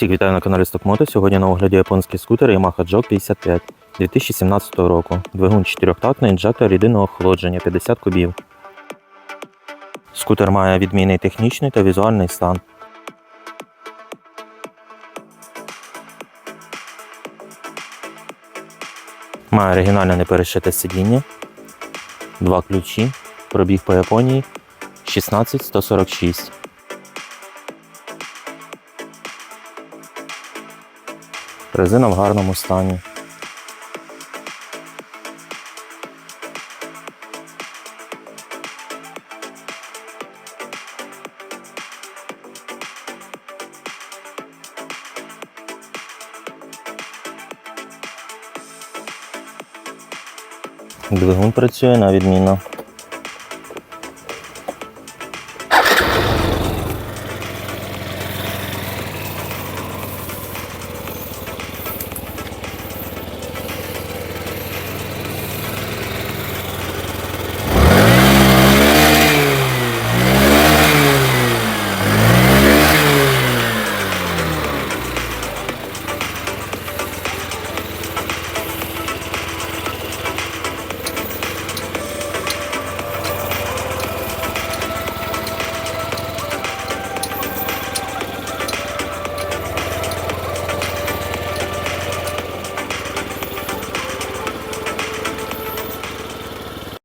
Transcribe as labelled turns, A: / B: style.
A: Всіх вітаю на каналі Стокмото. Сьогодні на огляді японські скутери Yamaha JOG 55 2017 року. Двигун 4-тактний, інжектор єдиного охолодження 50 кубів. Скутер має відмінний технічний та візуальний стан. Має оригінальне неперешите сидіння, два ключі, пробіг по Японії 16146. Резина в гарному стані. Двигун працює на відмінно.